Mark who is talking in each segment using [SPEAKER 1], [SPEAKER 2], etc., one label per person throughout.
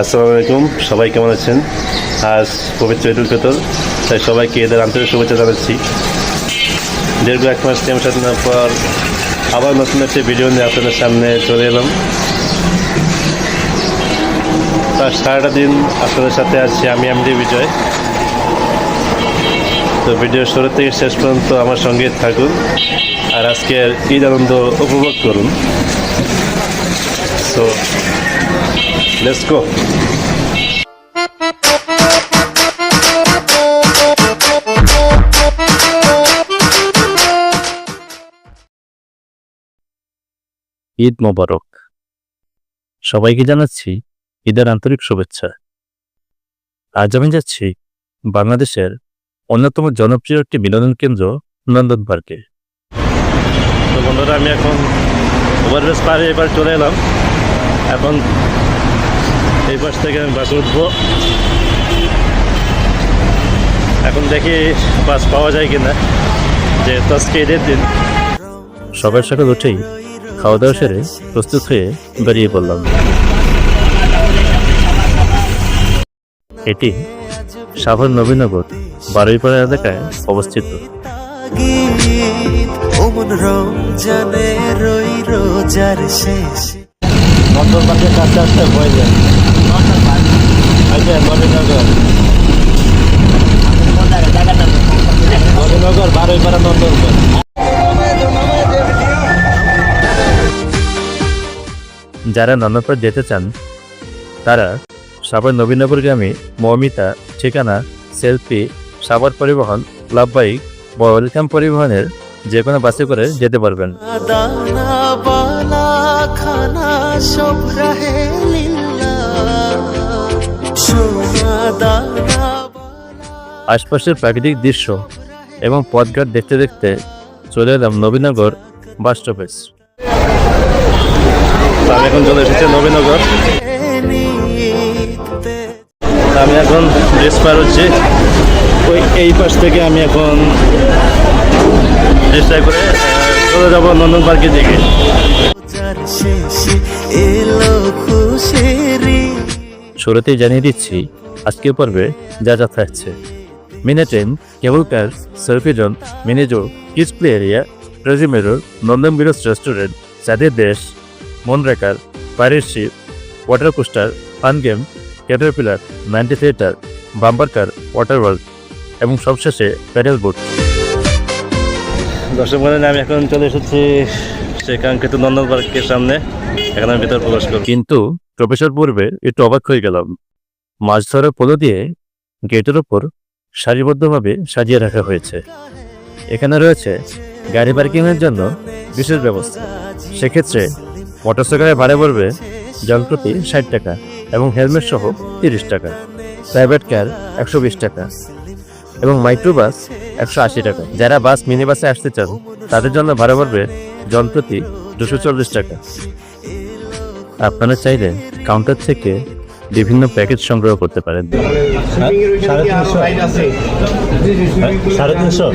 [SPEAKER 1] আসসালামু আলাইকুম। সবাই কেমন আছেন? আজ পবিত্র ঈদুল ফিতর, তাই সবাইকে এদের আন্তরিক শুভেচ্ছা জানাচ্ছি। দীর্ঘ এক মাস টাইম সাধনার পর আবার নতুন একটি ভিডিও নিয়ে আপনাদের সামনে চলে এলাম। তার সারাটা দিন আপনাদের সাথে আছি আমি এমডি বিজয়। তো ভিডিও শুরু থেকে শেষ পর্যন্ত আমার সঙ্গে থাকুন আর আজকের ঈদ আনন্দ উপভোগ করুন। So let's go Eid Mubarak. সবাইকে জানাচ্ছি ঈদের আন্তরিক শুভেচ্ছা। আজ আমি যাচ্ছি বাংলাদেশের অন্যতম জনপ্রিয় একটি বিনোদন কেন্দ্র নন্দন পার্কে। তো বন্ধুরা আমি এখন ওভারব্রিজ পারে এবার চলে এলাম। এখন এই পাশ থেকে আমি বাসে উঠবো। এখন দেখি বাস পাওয়া যায় কিনা যে আজকে ঈদের দিন। সকাল সকাল উঠেই খাওয়া দাওয়া সেরে প্রস্তুত হয়ে বেরিয়ে পড়লাম। এটি সাভার নবীনগর বারুইপাড়া এলাকায় অবস্থিত।
[SPEAKER 2] শেষে
[SPEAKER 1] নন্দনবাগে কাছে আসতে হয়ে যায়। আচ্ছা নবীনগর নবীনগর বারুইপাড়া নন্দনগর যারা নন্দনপাড় যেতে চান তারা সাভার নবীনগরগামী মৌমিতা ঠিকানা সেলফি সাভার পরিবহন লাভ বাইক বা ওয়েলকাম পরিবহনের যে কোনো বাসে করে যেতে পারবেন। আশপাশের প্রাকৃতিক দৃশ্য এবং পথঘাট দেখতে দেখতে চলে এলাম নবীনগর বাস স্টপেজ। আমি এখন চলে নবীনগর। আমি এখন ব্রিজ পার হচ্ছি। ওই এই পাশ থেকে আমি এখন চেষ্টা করে চলে যাব নন্দন পার্কের দিকে।
[SPEAKER 2] এলো
[SPEAKER 1] শুরুতেই জানিয়ে দিচ্ছি আজকের পর্বে যা যা থাকছে। Mini train cable car selfie zone mini জো কিডস প্লে এরিয়া ট্রেজিমেরোর নন্দন বিরোজ রেস্টুরেন্ট চাঁদের দেশ মনরেকার pirate ship water coaster fun game caterpillar ম্যান্টি theatre bumper car water world এবং সবশেষে প্যাডেল বোট। দর্শক বলেন আমি এখন চলে এসেছি সেই কাঙ্ক্ষিত নন্দন পার্কের সামনে। এখন আমি ভিতর প্রবেশ করব। কিন্তু প্রবেশের পূর্বে একটু অবাক হয়ে গেলাম। মাছ ধরার পোলো দিয়ে গেটের ওপর সারিবদ্ধভাবে সাজিয়ে রাখা হয়েছে। এখানে রয়েছে গাড়ি পার্কিংয়ের জন্য বিশেষ ব্যবস্থা। সেক্ষেত্রে মোটরসাইকেলের ভাড়া পড়বে জনপ্রতি ষাট টাকা এবং হেলমেট সহ তিরিশ টাকা। প্রাইভেট কার একশো বিশ টাকা এবং মাইক্রোবাস একশো আশি টাকা। যারা বাস, মিনি বাসে আসতে চান, তাদের জন্য ভাড়া পড়বে জনপ্রতি দুশো চল্লিশ টাকা। আপনারা চাইলে কাউন্টার থেকে বিভিন্ন প্যাকেজ সংগ্রহ করতে পারেন। সাড়ে তিনশো?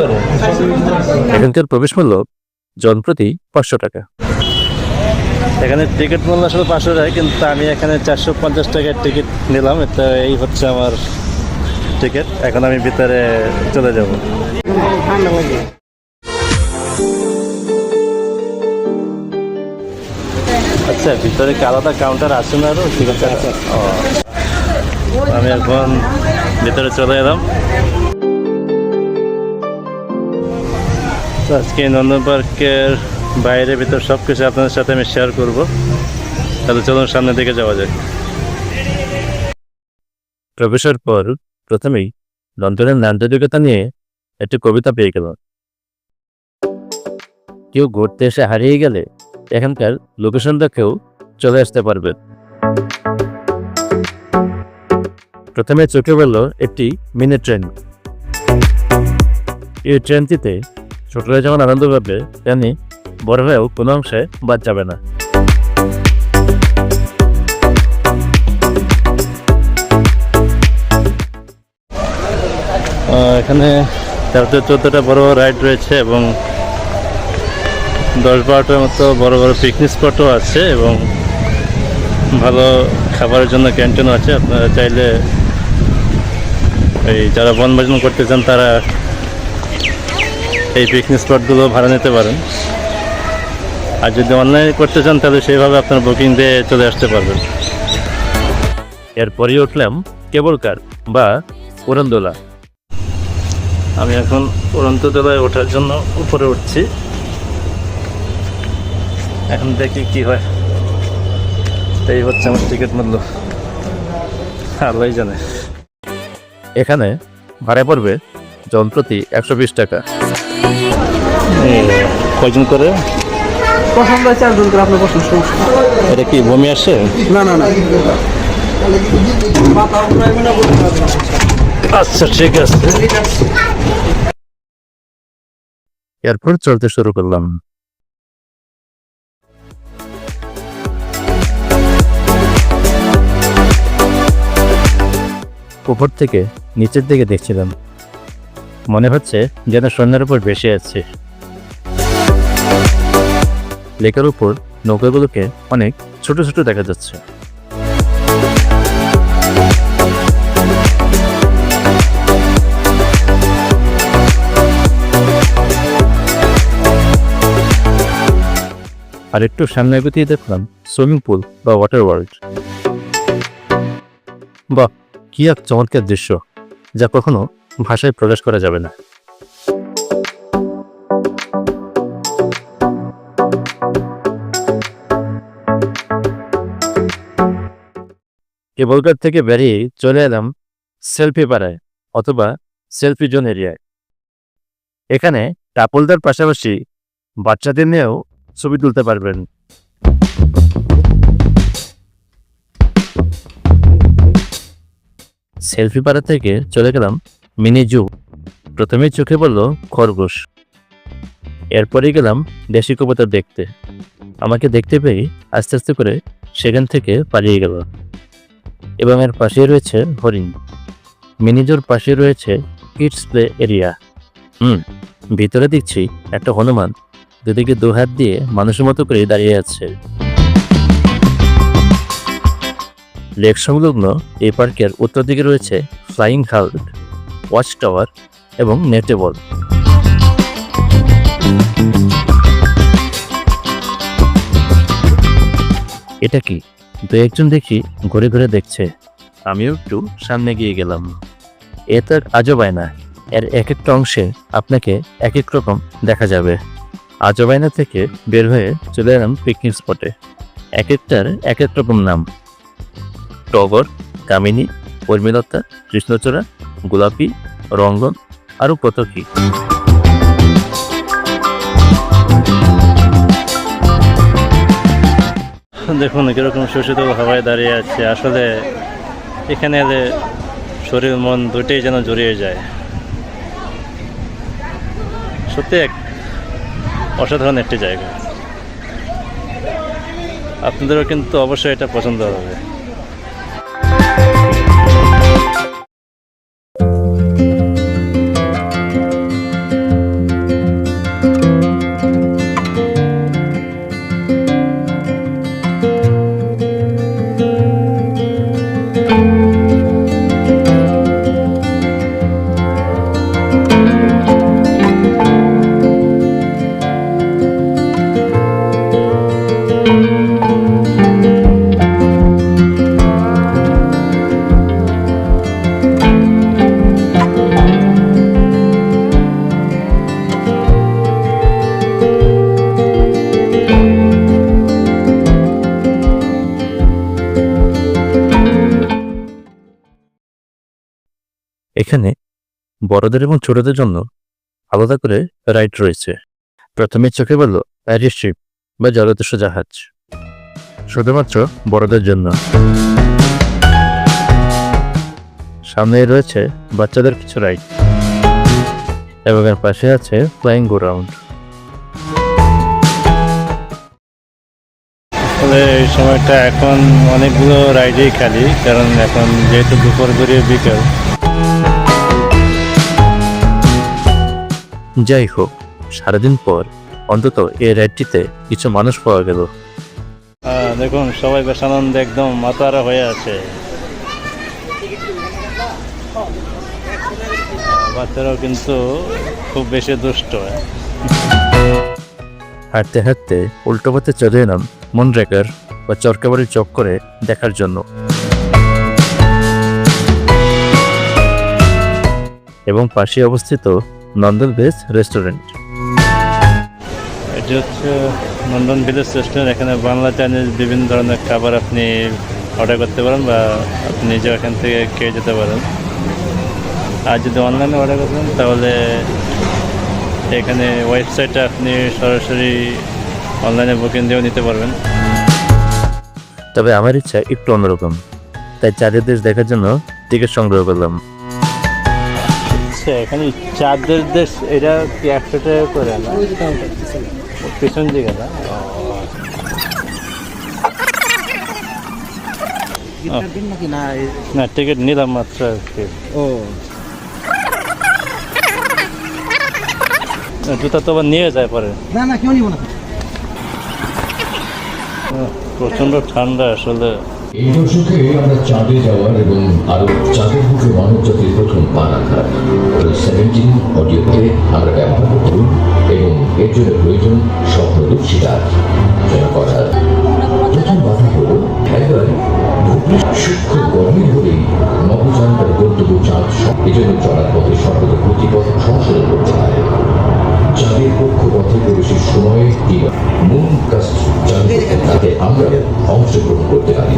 [SPEAKER 1] করে? এখানকার প্রবেশ মূল্য জনপ্রতি পাঁচশো টাকা। এখানে টিকিট মূল্য আসলে পাঁচশো টাকা কিন্তু আমি এখানে চারশো পঞ্চাশ টাকার টিকিট নিলাম। এটা এই হচ্ছে আমার টিকিট এখন আমি ভিতরে চলে যাব। আচ্ছা ভিতরে কি আলাদা কাউন্টার আছে না আরও? ঠিক আছে। ও। আমি এখন ভিতরে চলে এলাম। তো আজকে নন্দন পার্কের বাইরে ভিতর সব কিছু আপনাদের সাথে আমি শেয়ার করব। তাহলে চলুন সামনের দিকে যাওয়া যায় প্রবেশের পর প্রথমেই লন্ডনের নান্দনিকতা নিয়ে একটি কবিতা পেয়ে গেলাম। কেউ ঘুরতে এসে হারিয়ে গেলে এখানকার লোকেশন দেখেও চলে আসতে পারবেন প্রথমে চোখে পড়ল একটি মিনি ট্রেন। এই ট্রেনটিতে ছোটরা যেমন আনন্দ পাবে, তেমনি বড় হয়েও কোনো অংশে বাদ যাবে না। এখানে তেরোটা চোদ্দোটা বড় রাইড রয়েছে এবং দশ বারোটার মতো বড় বড় পিকনিক স্পটও আছে এবং ভালো খাবারের জন্য ক্যান্টিনও আছে। আপনারা চাইলে এই যারা বনভোজন করতে চান তারা এই পিকনিক স্পটগুলো ভাড়া নিতে পারেন। আর যদি অনলাইনে করতে চান তাহলে সেইভাবে আপনার বুকিং দিয়ে চলে আসতে পারবেন। এরপরই উঠলাম কেবল কার বা উড়নদোলা। আমি এখন উড়ন্তদোলায় ওঠার জন্য উপরে উঠছি। এখন দেখি কি হয়। এই হচ্ছে আমার টিকিট মূল্য। আল্লাহ জানে। এখানে ভাড়া পড়বে জন প্রতি একশো বিশ টাকা। কয়জন করে?
[SPEAKER 3] পছন্দ হয় চারজন করে আপনার পছন্দ
[SPEAKER 1] এটা কি বমি আসে?
[SPEAKER 3] না না না।
[SPEAKER 1] আচ্ছা ঠিক আছে। এরপর চলতে শুরু করলাম। উপর থেকে নিচের দিকে দেখছিলাম। মনে হচ্ছে যেন সন্ধ্যার উপর ভেসে আছে লেকের উপর নৌকাগুলোকে অনেক ছোট ছোট দেখা যাচ্ছে। আর একটু সামনে এগোতেই দেখলাম সুইমিং পুল বা ওয়াটার ওয়ার্ল্ড। বাহ! কি এক চমৎকার দৃশ্য, যা কখনো ভাষায় প্রকাশ করা যাবে না। কেবলকার থেকে বেরিয়ে চলে এলাম সেলফি পাড়ায় অথবা সেলফি জোন এরিয়ায়। এখানে টাপলদার পাশাপাশি বাচ্চাদের নিয়েও ছবি তুলতে পারবেন। সেলফি পাড়া থেকে চলে গেলাম মিনি জু। প্রথমেই চোখে পড়ল খরগোশ। এরপরেই গেলাম দেশি কবুতর দেখতে। আমাকে দেখতে পেয়ে আস্তে আস্তে করে সেখান থেকে পালিয়ে গেল। এবং এর পাশেই রয়েছে হরিণ। মিনিজোর পাশে রয়েছে কিডস প্লে এরিয়া। হুম, ভিতরে দেখছি একটা হনুমান। দুদিকে দু হাত দিয়ে মানুষের মতো করে দাঁড়িয়ে আছে। লেক সংলগ্ন এই পার্কের উত্তর দিকে রয়েছে ফ্লাইং হাউড ওয়াচ টাওয়ার এবং নেটেবল এটা কি? দু একজন দেখি ঘুরে ঘুরে দেখছে। আমিও একটু সামনে গিয়ে গেলাম। এ তো এক আজবায়না এর এক একটা অংশে আপনাকে এক এক রকম দেখা যাবে। আজবাইনা থেকে বের হয়ে চলে এলাম পিকনিক স্পটে এক একটার এক এক রকম নাম। টগর, কামিনী উর্মিলতা কৃষ্ণচূড়া, গোলাপি, রঙ্গন আরও কত কি দেখুন, কীরকম শোষিত হাওয়ায় দাঁড়িয়ে আছে। আসলে এখানে এলে শরীর, মন দুটোই যেন জড়িয়ে যায়। সত্যি এক অসাধারণ একটি জায়গা। আপনাদেরও কিন্তু অবশ্যই এটা পছন্দ হবে। এখানে বড়দের এবং ছোটদের জন্য আলাদা করে রাইড রয়েছে। প্রথমে চোখে বলল প্যারিস শিপ বা জলদস্য জাহাজ। শুধুমাত্র বড়দের জন্য। সামনে রয়েছে বাচ্চাদের কিছু রাইড এবং এর পাশে আছে ফ্লাইং গো রাউন্ড আসলে এই সময়টা এখন অনেকগুলো রাইডেই খালি, কারণ এখন যেহেতু দুপুর গড়িয়ে বিকেল যাই হোক সারাদিন পর অন্তত এই রাইডটিতে কিছু মানুষ পাওয়া গেল। দেখুন সবাই বেশ আনন্দে একদম মাতারা হয়ে আছে। বাচ্চারাও কিন্তু খুব বেশি দুষ্ট হাঁটতে হাঁটতে উল্টো পথে চলে এলাম মনরেগার বা চরকাবাড়ির চক্করে দেখার জন্য। এবং পাশে অবস্থিত নন্দন ভেজ রেস্টুরেন্ট। এটি হচ্ছে নন্দন ভিলেজ রেস্টুরেন্ট। এখানে বাংলা চাইনিজ বিভিন্ন ধরনের খাবার আপনি অর্ডার করতে পারেন বা আপনি নিজেও এখান থেকে খেয়ে যেতে পারেন। আর যদি অনলাইনে অর্ডার করতেন তাহলে এখানে ওয়েবসাইটে আপনি সরাসরি অনলাইনে বুকিং দিয়েও নিতে পারবেন। তবে আমার ইচ্ছা একটু অন্যরকম। তাই চাঁদের দেশ দেখার জন্য টিকিট সংগ্রহ করলাম। আচ্ছা এখানে চাঁদের দেশ এটা কি একশো টাকা করে না? পিছন দিকে না?
[SPEAKER 3] না
[SPEAKER 1] টিকিট নিলাম মাত্র
[SPEAKER 3] ও।
[SPEAKER 1] জুতা তো আবার নিয়ে যায় পরে।
[SPEAKER 3] না না কেউ নিব না।
[SPEAKER 1] আহ, প্রচণ্ড ঠান্ডা আসলে।
[SPEAKER 4] এই দশকে আমরা চাঁদে যাওয়ার এবং আরও চাঁদের বুকে মানব জাতির প্রথম পা রাখার। সেভেন্টিন অডিওকে আমরা ব্যবহার করুন এবং এর জন্য প্রয়োজন স্বপ্নদূত সীতার যেন করার। প্রথম বাধা হল, একবার সূক্ষ্ম গরমে হলেই নবযানটার গন্তব্য চাঁদ এই জন্য চলার পথে সর্বদা প্রতিপথ সংশোধন করতে হয়। চাঁদের কক্ষপথে প্রবেশের সময় কিংবা মুন কাস্ট চাঁদ তাতে আমরা অংশগ্রহণ করতে পারি।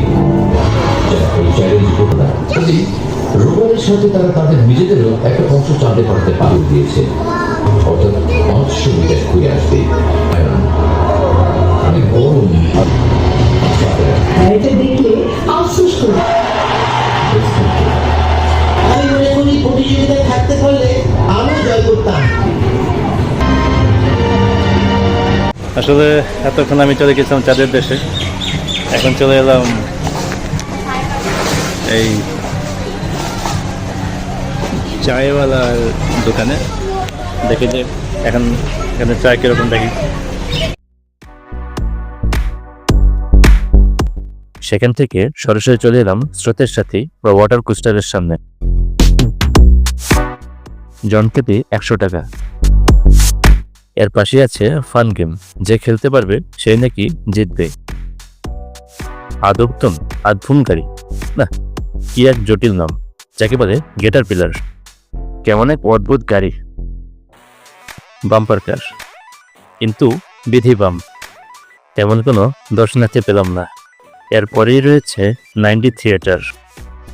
[SPEAKER 4] এই চ্যালেঞ্জ ঘটনা। সাথে তারা তাদের নিজেদেরও একটা অংশ চাঁদে পাঠাতে দিয়েছে। অর্থাৎ পাঁচশো মিটার ঘুরে আসবে। অনেক গরম
[SPEAKER 5] এটা দেখলে আফসোস করি।
[SPEAKER 6] আমি মনে করি প্রতিযোগিতায় থাকতে পারলে আমরা জয় করতাম।
[SPEAKER 1] আসলে এতক্ষণ আমি চলে গেছিলাম চাঁদের দেশে। এখন চলে এলাম এই চায়ওয়ালার দোকানে। দেখি যে এখন এখানে চা কীরকম দেখি। সেখান থেকে সরাসরি চলে এলাম স্রোতের সাথে বা ওয়াটার কোস্টারের সামনে। জনপ্রতি একশো টাকা। এর পাশে আছে ফান গেম। যে খেলতে পারবে সেই নাকি জিতবে। আদবতন আধুমকারী না কি এক জটিল নাম। যাকে বলে গেটার পিলার। কেমন এক অদ্ভুত গাড়ি। Bumper car. কিন্তু বিধি বাম। তেমন কোনো দর্শনার্থী পেলাম না। এরপরেই রয়েছে নাইনটি থিয়েটার,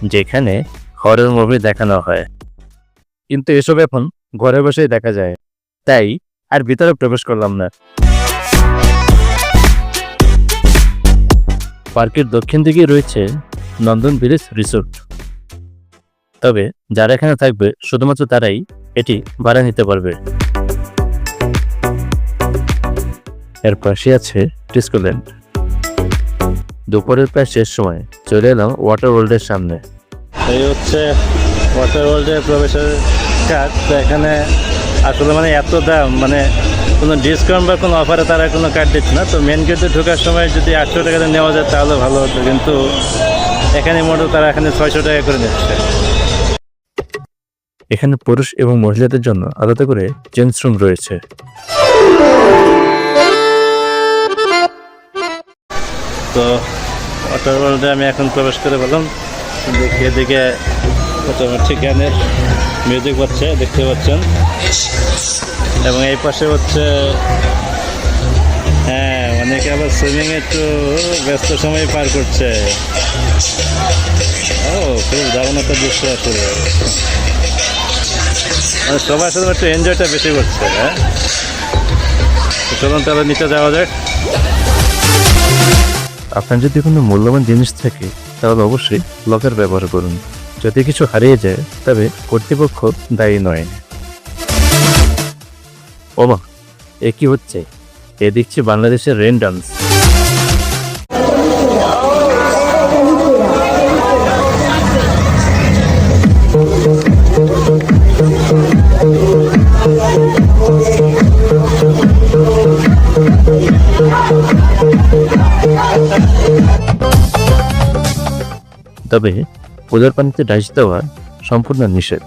[SPEAKER 1] যেখানে হরর মুভি দেখানো হয়। কিন্তু এসব এখন ঘরে বসেই দেখা যায়। তাই আর ভিতরে প্রবেশ করলাম না। পার্কের দক্ষিণ দিকে রয়েছে নন্দন ভিলেজ রিসোর্ট। তবে যারা এখানে থাকবে, শুধুমাত্র তারাই এটি ভাড়া নিতে পারবে। এর পাশে আছে ডিসকোল্যান্ড। দুপুরের প্রায় শেষ সময়, চলে এলাম ওয়াটার ওয়ার্ল্ডের সামনে। এই হচ্ছে ওয়াটার ওয়ার্ল্ডের প্রবেশের কাজ এখানে আসলে মানে এত দাম মানে কোনো ডিসকাউন্ট বা কোনো অফারে তারা কোনো কার্ড দিচ্ছে না। তো মেন গেটে ঢোকার সময় যদি আটশো টাকাতে নেওয়া যায় তাহলে ভালো হতো। কিন্তু এখানে মোটর তারা এখানে ছয়শো টাকা করে নিচ্ছে। এখানে পুরুষ এবং মহিলাদের জন্য আলাদা করে জেন্টস রুম রয়েছে। তো ওয়ার্ল্ডে আমি এখন প্রবেশ করে বললাম দেখি এদিকে মোটামুটি গানের মিউজিক হচ্ছে, দেখতে পাচ্ছেন। এবং এই পাশে হচ্ছে হ্যাঁ অনেকে আবার সুইমিং একটু ব্যস্ত সময় পার করছে। ও, খুব দারুণ একটা দৃশ্য আসলে। মানে সবার সাথে একটু এনজয়টা বেশি করছে হ্যাঁ? চলুন তাহলে নিচে যাওয়া যাক। আপনার যদি কোনো মূল্যবান জিনিস থাকে, তাহলে অবশ্যই লকার ব্যবহার করুন। যদি কিছু হারিয়ে যায়, তবে কর্তৃপক্ষ দায়ী নয়। ওমা, এ কি হচ্ছে? এ দেখছি বাংলাদেশের রেন ডান্স
[SPEAKER 5] তবে ওদের পানিতে ডাইস দেওয়া সম্পূর্ণ নিষেধ।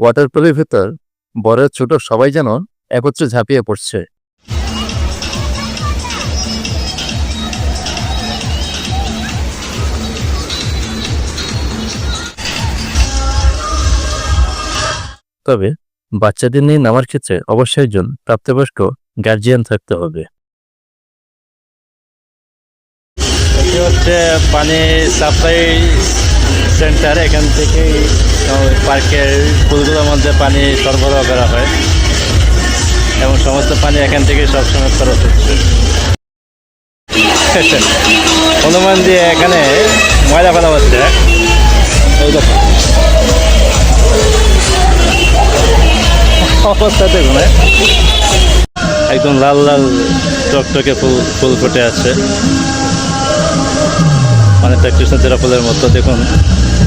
[SPEAKER 5] ওয়াটারফলের ভেতর বড় ছোট সবাই যেন একত্রে ঝাঁপিয়ে পড়ছে। তবে বাচ্চাদের নিয়ে নামার ক্ষেত্রে অবশ্যই একজন প্রাপ্তবয়স্ক গার্জিয়ান থাকতে হবে। পানি সাপ্লাই সেন্টার এখান থেকেই পার্কের পুলগুলোর মধ্যে পানি সরবরাহ করা হয়। এবং সমস্ত পানি এখান থেকে সবসময় খরচ হচ্ছে। অনুমান দিয়ে এখানে ময়লা ফেলা হচ্ছে। অবস্থা দেখুন হ্যাঁ? একদম লাল লাল টকটকে ফুল ফুল ফুটে আছে। অনেকটা কৃষ্ণচূড়া ফুলের মতো, দেখুন,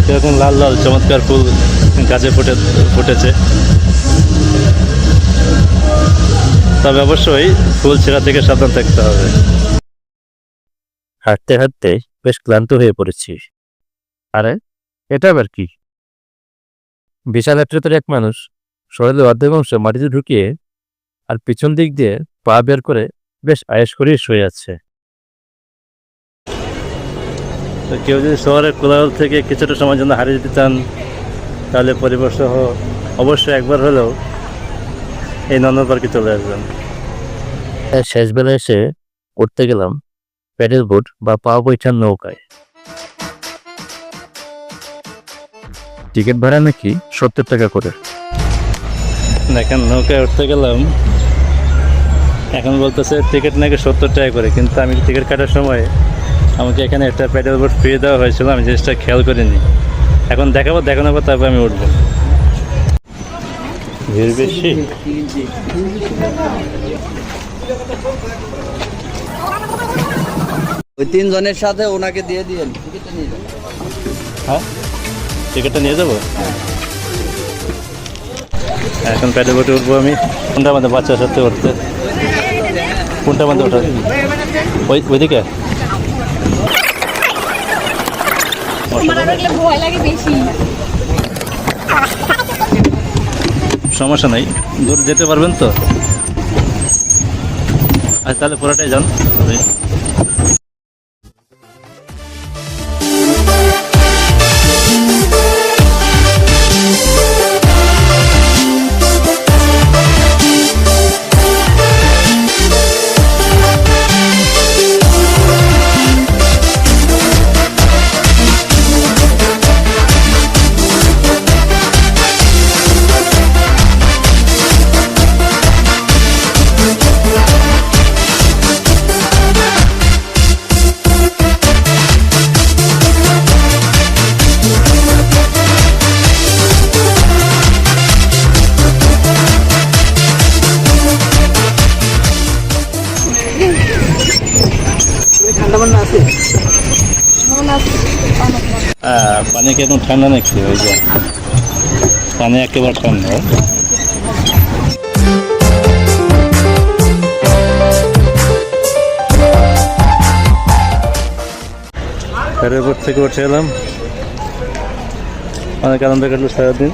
[SPEAKER 5] এরকম লাল লাল চমৎকার ফুল গাছে ফুটে, ফুটেছে। তবে অবশ্যই ফুল ছেঁড়া থেকে সাবধান থাকতে হবে। হাঁটতে হাঁটতে বেশ ক্লান্ত হয়ে পড়েছি। আরে, এটা আবার কি? বিশাল আকৃতির এক মানুষ শরীরের অর্ধেক অংশ মাটিতে ঢুকিয়ে আর পিছন দিক দিয়ে পা বের করে বেশ আয়েস করেই শুয়ে আছে। তো কেউ যদি শহরের কোলাহল থেকে কিছুটা সময়ের জন্য হারিয়ে যেতে চান তাহলে পরিবার সহ অবশ্যই একবার হলেও এই নন্দন পার্কে চলে আসবেন। শেষ বেলা এসে উঠতে গেলাম প্যাডেল বোট বা পা বৈঠার নৌকায়। টিকিট ভাড়া নাকি সত্তর টাকা করে? এখন নৌকায় উঠতে গেলাম। এখন বলতেছে টিকিট নাকি সত্তর টাকা করে কিন্তু আমি টিকিট কাটার সময় আমাকে এখানে একটা প্যাডেল বোট ফ্রি দেওয়া হয়েছিল আমি জিনিসটা খেয়াল করিনি। এখন দেখাবো দেখানোর পর তারপর আমি উঠবো। ভিড় বেশি?
[SPEAKER 3] ওই তিনজনের সাথে ওনাকে দিয়ে দিয়েন।
[SPEAKER 5] হ্যাঁ? টিকিটটা নিয়ে যাব? এখন প্যাডেল বোটে উঠবো আমি। কোনটা আমাদের বাচ্চার সাথে উঠতে? কোনটা আমাদের ওঠা? ওই ওইদিকে
[SPEAKER 7] দেখলে ভয় লাগে বেশি
[SPEAKER 5] সমস্যা নাই দূর যেতে পারবেন তো। আচ্ছা তাহলে পুরোটাই যান। পানি কি একদম ঠান্ডা নাকি? ওই যে পানি একেবারে ঠান্ডা। এয়ারপোর্ট থেকে উঠে এলাম। অনেক আনন্দ কাটলো সারাদিন।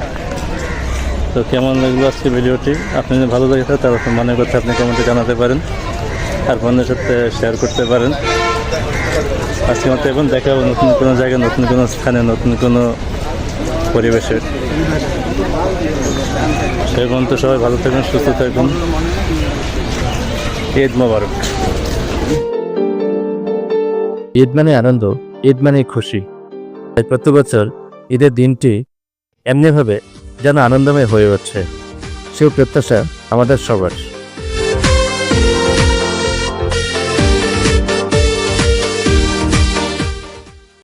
[SPEAKER 5] তো কেমন লাগল আজকে ভিডিওটি? আপনি যদি ভালো লাগে তাহলে মনে করতে আপনি কমেন্টে জানাতে পারেন। আর বন্ধুদের সাথে শেয়ার করতে পারেন। আজকে মতো এখন দেখা হবে, নতুন কোনো জায়গায় নতুন কোনো স্থানে, নতুন কোনো পরিবেশে। সেই পর্যন্ত সবাই ভালো থাকুন সুস্থ থাকুন ঈদ মোবারক। ঈদ মানে আনন্দ, ঈদ মানে খুশি। তাই প্রতি বছর ঈদের দিনটি এমনিভাবে যেন আনন্দময় হয়ে উঠছে সেও প্রত্যাশা আমাদের সবার।